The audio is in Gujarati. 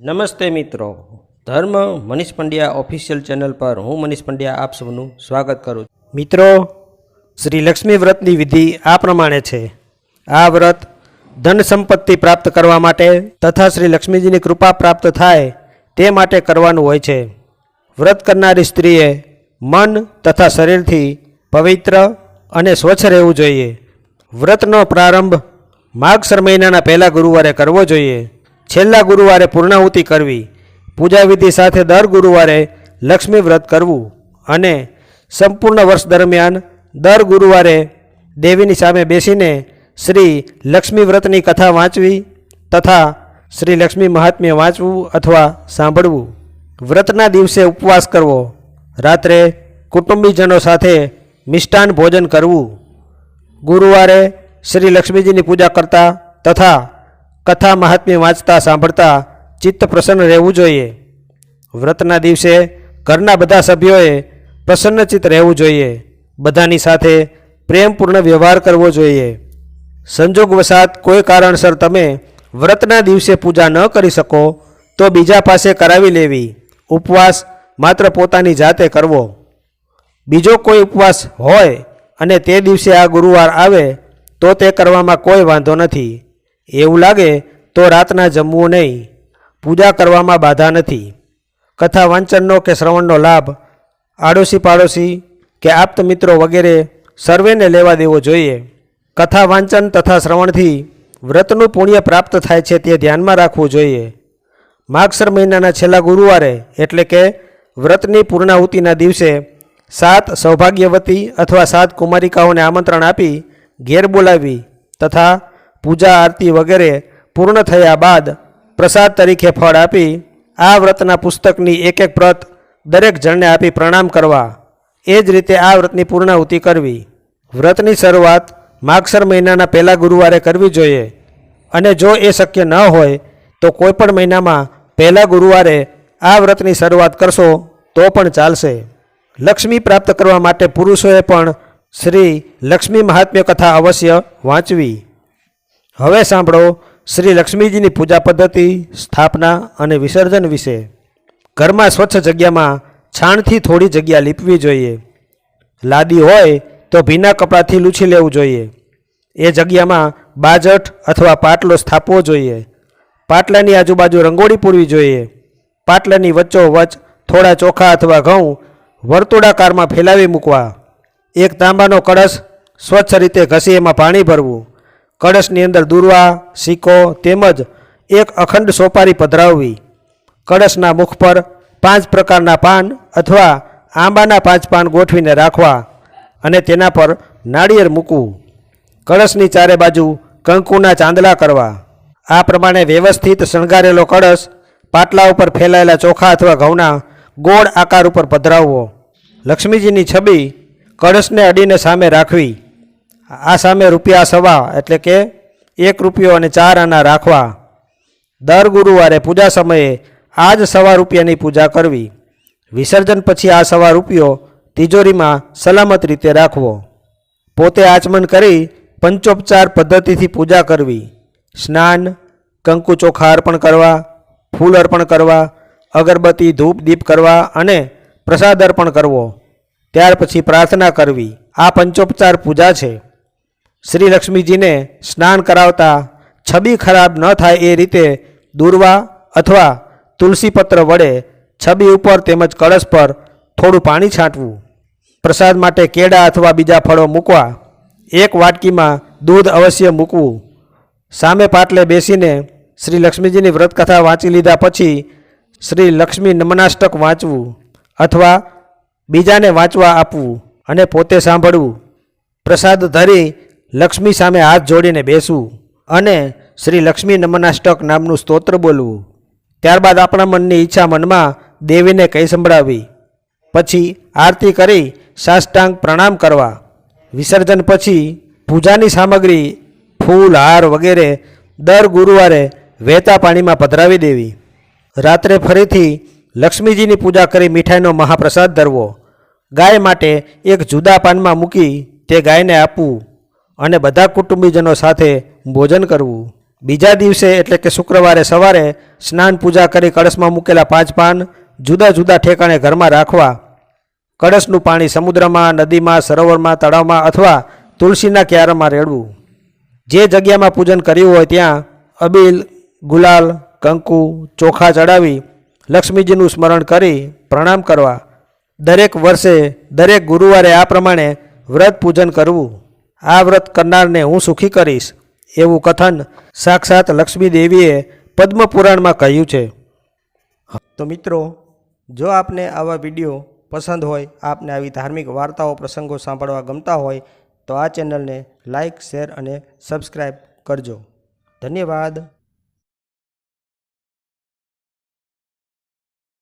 નમસ્તે મિત્રો. ધર્મ મનીષ પંડ્યા ઓફિશિયલ ચેનલ પર હું મનીષ પંડ્યા આપ સૌનું સ્વાગત કરું મિત્રો, શ્રી લક્ષ્મી વ્રતની વિધિ આ પ્રમાણે છે. આ વ્રત ધન સંપત્તિ પ્રાપ્ત કરવા માટે તથા શ્રી લક્ષ્મીજીની કૃપા પ્રાપ્ત થાય તે માટે કરવાનું હોય છે. વ્રત કરનારી સ્ત્રીએ મન તથા શરીરથી પવિત્ર અને સ્વચ્છ રહેવું જોઈએ. વ્રતનો પ્રારંભ માગસર મહિનાના પહેલા ગુરુવારે કરવો જોઈએ. છેલ્લા ગુરુવારે પૂર્ણાહુતિ કરવી પૂજા વિધિ સાથે દર ગુરુવારે લક્ષ્મી વ્રત કરવું અને સંપૂર્ણ વર્ષ દરમિયાન દર ગુરુવારે દેવીની સામે બેસીને શ્રી લક્ષ્મી વ્રતની કથા વાંચવી તથા શ્રી લક્ષ્મી મહાત્મ્ય વાંચવું અથવા સાંભળવું. વ્રતના દિવસે ઉપવાસ કરવો, રાત્રે કુટુંબીજનો સાથે મિષ્ટાન ભોજન કરવું, ગુરુવારે શ્રી લક્ષ્મીજીની પૂજા કરતા તથા કથા મહાત્મ્ય વાંચતા, સાંભળતા ચિત્ત પ્રસન્ન રહેવું જોઈએ. વ્રતના દિવસે ઘરના બધા સભ્યોએ પ્રસન્નચિત્ત રહેવું જોઈએ. બધાની સાથે પ્રેમપૂર્ણ વ્યવહાર કરવો જોઈએ. સંજોગવશાત કોઈ કારણસર તમે વ્રતના દિવસે પૂજા ન કરી શકો, તો બીજા પાસે કરાવી લેવી. ઉપવાસ માત્ર પોતાની જાતે કરવો. બીજો કોઈ ઉપવાસ હોય અને તે દિવસે આ ગુરુવાર આવે, તો તે કરવામાં કોઈ વાંધો નથી. એવું લાગે તો રાતના જમવું નહીં. પૂજા કરવામાં બાધા નથી. કથા વાંચનનો કે શ્રવણનો લાભ આડોશી પાડોશી કે આપ્ત મિત્રો વગેરે સર્વેને લેવા દેવો જોઈએ. કથા વાંચન તથા શ્રવણથી વ્રતનું પુણ્ય પ્રાપ્ત થાય છે તે ધ્યાનમાં રાખવું જોઈએ. માગસર મહિનાના છેલ્લા ગુરુવારે એટલે કે વ્રતની પૂર્ણાહુતિના દિવસે સાત સૌભાગ્યવતી અથવા સાત કુમારિકાઓને આમંત્રણ આપી ઘેર બોલાવી તથા પૂજા, આરતી વગેરે પૂર્ણ થયા બાદ પ્રસાદ તરીકે ફળ આપી આ વ્રતના પુસ્તકની એક એક પ્રત દરેક જણને આપી પ્રણામ કરવા. એ જ રીતે આ વ્રતની પૂર્ણાહુતિ કરવી. વ્રતની શરૂઆત માગસર મહિનાના પહેલા ગુરુવારે કરવી જોઈએ. અને જો એ શક્ય ન હોય, તો કોઈપણ મહિનામાં પહેલા ગુરુવારે આ વ્રતની શરૂઆત કરશો, તો પણ ચાલશે. લક્ષ્મી પ્રાપ્ત કરવા માટે પુરુષોએ પણ શ્રી લક્ષ્મી મહાત્મ્ય કથા અવશ્ય વાંચવી. હવે સાંભળો, શ્રી લક્ષ્મીજીની પૂજા પદ્ધતિ, સ્થાપના અને વિસર્જન વિશે. ઘરમાં સ્વચ્છ જગ્યામાં છાણથી થોડી જગ્યા લીપવી જોઈએ. લાદી હોય તો ભીના કપડાથી લૂછી લેવું જોઈએ. એ જગ્યામાં બાજટ અથવા પાટલો સ્થાપવો જોઈએ. પાટલાની આજુબાજુ રંગોળી પૂરવી જોઈએ. પાટલાની વચ્ચોવચ થોડા ચોખા અથવા ઘઉં વર્તુળાકારમાં ફેલાવી મૂકવા. એક તાંબાનો કળશ સ્વચ્છ રીતે ઘસી એમાં પાણી ભરવું. કળશની અંદર દૂરવા, સિક્કો તેમજ એક અખંડ સોપારી પધરાવવી. કળશના મુખ પર પાંચ પ્રકારના પાન અથવા આંબાના પાંચ પાન ગોઠવીને રાખવા અને તેના પર નાળિયેર મૂકવું. કળશની ચારે બાજુ કંકુના ચાંદલા કરવા. આ પ્રમાણે વ્યવસ્થિત શણગારેલો કળશ પાટલા ઉપર ફેલાયેલા ચોખા અથવા ઘઉંના ગોળ આકાર ઉપર પધરાવવો. લક્ષ્મીજીની છબી કળશને અડીને સામે રાખવી. આ સામે રૂપિયા સવા, એટલે કે એક રૂપિયો અને ચાર આના રાખવા. દર ગુરુવારે પૂજા સમયે આ જ સવા રૂપિયાની પૂજા કરવી. વિસર્જન પછી આ સવા રૂપિયો તિજોરીમાં સલામત રીતે રાખવો. પોતે આચમન કરી પંચોપચાર પદ્ધતિથી પૂજા કરવી. સ્નાન, કંકુ ચોખા અર્પણ કરવા, ફૂલ અર્પણ કરવા, અગરબત્તી, ધૂપ, દીપ કરવા અને પ્રસાદ અર્પણ કરવો. ત્યાર પછી પ્રાર્થના કરવી. આ પંચોપચાર પૂજા છે. શ્રી લક્ષ્મીજીને સ્નાન કરાવતા છબી ખરાબ ન થાય એ રીતે દૂરવા અથવા તુલસીપત્ર વડે છબી ઉપર તેમજ કળશ પર થોડું પાણી છાંટવું. પ્રસાદ માટે કેળા અથવા બીજા ફળો મૂકવા. એક વાટકીમાં દૂધ અવશ્ય મૂકવું. સામે પાટલે બેસીને શ્રી લક્ષ્મીજીની વ્રતકથા વાંચી લીધા પછી શ્રી લક્ષ્મી નમનાષ્ટક વાંચવું અથવા બીજાને વાંચવા આપવું અને પોતે સાંભળવું. પ્રસાદ ધરી લક્ષ્મી સામે હાથ જોડીને બેસવું અને શ્રી લક્ષ્મી નમનાષ્ટક નામનું સ્તોત્ર બોલવું. ત્યારબાદ આપણા મનની ઈચ્છા મનમાં દેવીને કહી સંભળાવી. પછી આરતી કરી સાષ્ટાંગ પ્રણામ કરવા. વિસર્જન પછી પૂજાની સામગ્રી, ફૂલ, હાર વગેરે દર ગુરુવારે વહેતા પાણીમાં પધરાવી દેવી. રાત્રે ફરીથી લક્ષ્મીજીની પૂજા કરી મીઠાઈનો મહાપ્રસાદ ધરવો. ગાય માટે એક જુદા પાનમાં મૂકી તે ગાયને આપવું. અને બધા કુટુંબીજનો સાથે ભોજન કરવું. બીજા દિવસે એટલે કે શુક્રવારે સવારે સ્નાન પૂજા કરી કળશમાં મૂકેલા પાંચ પાન જુદા જુદા ઠેકાણે ઘરમાં રાખવા. કળશનું પાણી સમુદ્રમાં, નદીમાં, સરોવરમાં, તળાવમાં અથવા તુલસીના ક્યારામાં રેડવું. જે જગ્યામાં પૂજન કર્યું હોય ત્યાં અબીલ, ગુલાલ, કંકુ, ચોખા ચડાવી લક્ષ્મીજીનું સ્મરણ કરી પ્રણામ કરવા. દરેક વર્ષે, દરેક ગુરુવારે આ પ્રમાણે વ્રત પૂજન કરવું. આ વ્રત કરનારને હું સુખી કરીશ, એવું કથન સાક્ષાત લક્ષ્મી દેવીએ પદ્મપુરાણમાં કહ્યું છે. તો મિત્રો, જો આપને આવા વીડિયો પસંદ હોય, આપને આવી ધાર્મિક વાર્તાઓ, પ્રસંગો સાંભળવા ગમતા હોય, તો આ ચેનલને લાઇક શેર અને સબસ્ક્રાઈબ કરજો. ધન્યવાદ.